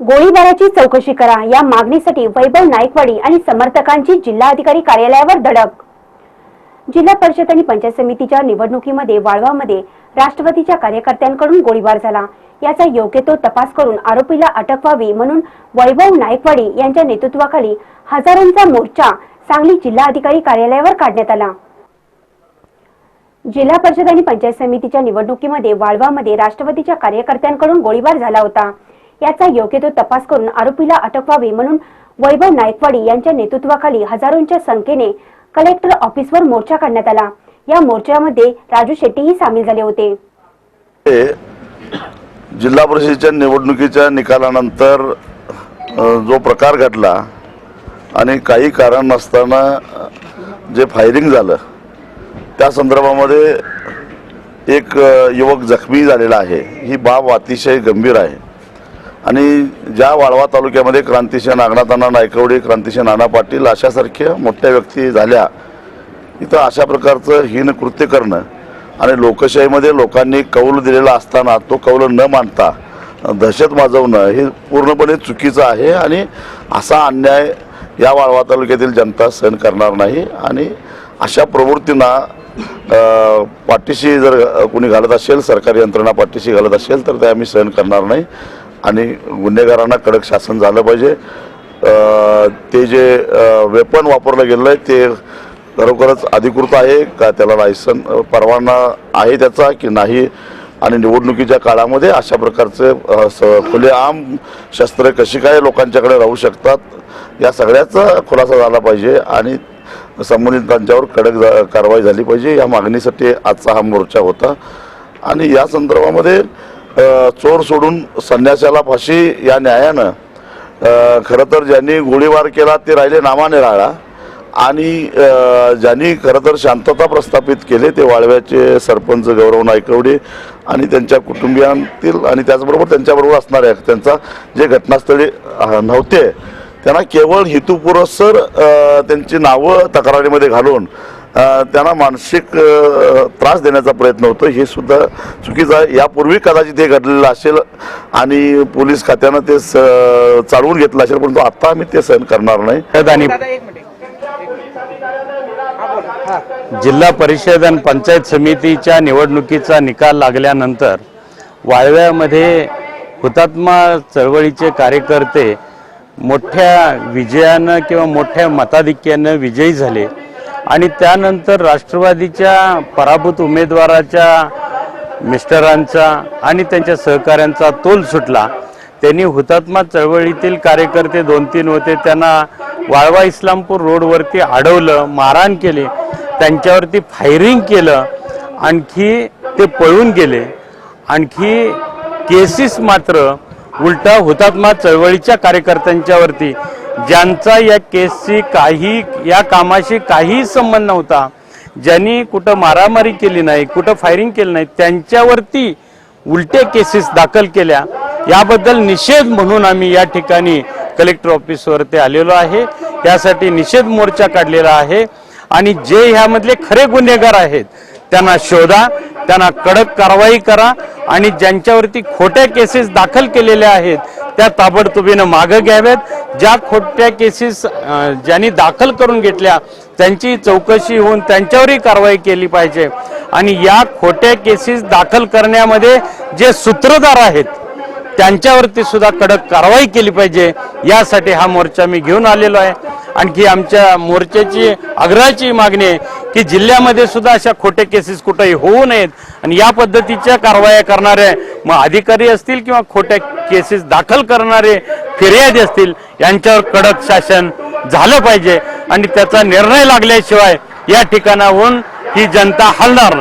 गोळीबाराची चौकशी करा. या मागणीसाठी वैभव नायकवाडी आणि समर्थकांची जिल्हाधिकारी कार्यालयावर धडक. जिल्हा परिषद आणि पंचायत समितीच्या निवडणुकीमध्ये वाळवामध्ये राष्ट्रवादीच्या कार्यकर्त्यांकडून गोळीबार झाला. याचा योग्य तो तपास करून आरोपीला अटक व्हावी म्हणून वैभव नायकवाडी यांच्या नेतृत्वाखाली हजारोंचा मोर्चा सांगली जिल्हाधिकारी कार्यालयावर काढण्यात आला. जिल्हा परिषद आणि पंचायत समितीच्या निवडणुकीमध्ये वाळवामध्ये राष्ट्रवादीच्या कार्यकर्त्यांकडून गोळीबार झाला होता. याचा योग्य तो तपास करून आरोपीला अटक व्हावी म्हणून वैभव नायकवाडी यांच्या नेतृत्वाखाली हजारोंच्या संख्येने कलेक्टर ऑफिसवर मोर्चा काढण्यात आला. या मोर्चामध्ये राजू शेट्टीही सामील झाले होते. जिल्हा परिषदेच्या निवडणुकीच्या निकालानंतर जो प्रकार घडला आणि काही कारण नसताना जे फायरिंग झालं त्या संदर्भामध्ये एक युवक जखमी झालेला आहे. ही बाब अतिशय गंभीर आहे. आणि ज्या वाळवा तालुक्यामध्ये क्रांतिसिंह नागनाथांना नायकवडी क्रांतिसिंह नाना पाटील अशासारख्या मोठ्या व्यक्ती झाल्या इथं अशा प्रकारचं हीन कृत्य करणं आणि लोकशाहीमध्ये लोकांनी कौल दिलेला असताना तो कौल न मानता दहशत माजवणं हे पूर्णपणे चुकीचं आहे आणि असा अन्याय या वाळवा तालुक्यातील जनता सहन करणार नाही आणि अशा प्रवृत्तींना पाठीशी जर कोणी घालत असेल सरकारी यंत्रणा पाठीशी घालत असेल तर ते आम्ही सहन करणार नाही. आणि गुन्हेगारांना कडक शासन झालं पाहिजे. ते जे वेपन वापरलं गेलं आहे ते खरोखरच अधिकृत आहे का त्याला लायसन परवाना आहे त्याचा की नाही? आणि निवडणुकीच्या काळामध्ये अशा प्रकारचे खुलेआम शस्त्रे कशी काय लोकांच्याकडे राहू शकतात या सगळ्याचा खुलासा झाला पाहिजे आणि संबंधितांच्यावर कडक जा- कारवाई झाली पाहिजे. या मागणीसाठी आजचा हा मोर्चा होता. आणि या संदर्भामध्ये चोर सोडून संन्यासाला फाशी या न्यायानं खरं तर ज्यांनी गोळीबार केला ते राहिले नामाने राळा. आणि ज्यांनी खरं तर शांतता प्रस्थापित केले ते वाळव्याचे सरपंच गौरव नायकवडे आणि त्यांच्या कुटुंबियांतील आणि त्याचबरोबर त्यांच्याबरोबर असणाऱ्या त्यांचा जे घटनास्थळी नव्हते त्यांना केवळ हेतुपुरस्सर त्यांची नावं तक्रारीमध्ये घालून त्यांना मानसिक त्रास देण्याचा प्रयत्न होतो. हे सुद्धा चुकीचं आहे. यापूर्वी कदाचित हे घडलेलं असेल आणि पोलीस खात्यानं ते स चालवून घेतलं असेल परंतु आता आम्ही ते सहन करणार नाही. जिल्हा परिषद आणि पंचायत समितीच्या निवडणुकीचा निकाल लागल्यानंतर वाळव्यामध्ये हुतात्मा चळवळीचे कार्यकर्ते मोठ्या विजयानं किंवा मोठ्या मताधिक्यानं विजयी झाले. आणि त्यानंतर राष्ट्रवादीच्या पराभूत उमेदवाराच्या मिस्टरांचा आणि त्यांच्या सहकाऱ्यांचा तोल सुटला. त्यांनी हुतात्मा चळवळीतील कार्यकर्ते दोन तीन होते. त्यांना वाळवा इस्लामपूर रोडवरती अडवलं मारहाण केली. त्यांच्यावरती फायरिंग केलं. आणखी ते पळून गेले. आणखी केसेस मात्र उलटा हुतात्मा चळवळीच्या कार्यकर्त्यांच्यावरती ज्यांचा या केसशी काही या कामाशी काही संबंध नव्हता ज्यांनी कुठं मारामारी केली नाही कुठं फायरिंग केलं नाही त्यांच्यावरती उलटे केसेस दाखल केल्या. याबद्दल निषेध म्हणून आम्ही या ठिकाणी कलेक्टर ऑफिसवरती आलेलो आहे. यासाठी निषेध मोर्चा काढलेला आहे. आणि जे ह्यामधले खरे गुन्हेगार आहेत त्यांना शोधा त्यांना कडक कारवाई करा आणि ज्यांच्यावरती खोट्या केसेस दाखल केलेल्या आहेत त्या ताबडतोबीनं मागं घ्याव्यात ज्या खोट्या केसेस ज्यांनी दाखल करून घेतल्या त्यांची चौकशी होऊन त्यांच्यावरही कारवाई केली पाहिजे. आणि या खोट्या केसेस दाखल करण्यामध्ये जे सूत्रधार आहेत त्यांच्यावरती सुद्धा कडक कारवाई केली पाहिजे. यासाठी हा मोर्चा मी घेऊन आलेलो आहे. आणखी आमच्या मोर्चाची आग्रहाची मागणी आहे की जिल्ह्यामध्ये सुद्धा अशा खोटे केसेस कुठेही होऊ नयेत. आणि या पद्धतीच्या कारवाया करणारे मग अधिकारी असतील किंवा खोट्या केसेस दाखल करणारे फिर्यादी असतील यांच्यावर कडक शासन झालं पाहिजे. आणि त्याचा निर्णय लागल्याशिवाय या ठिकाणाहून ही जनता हलणार नाही.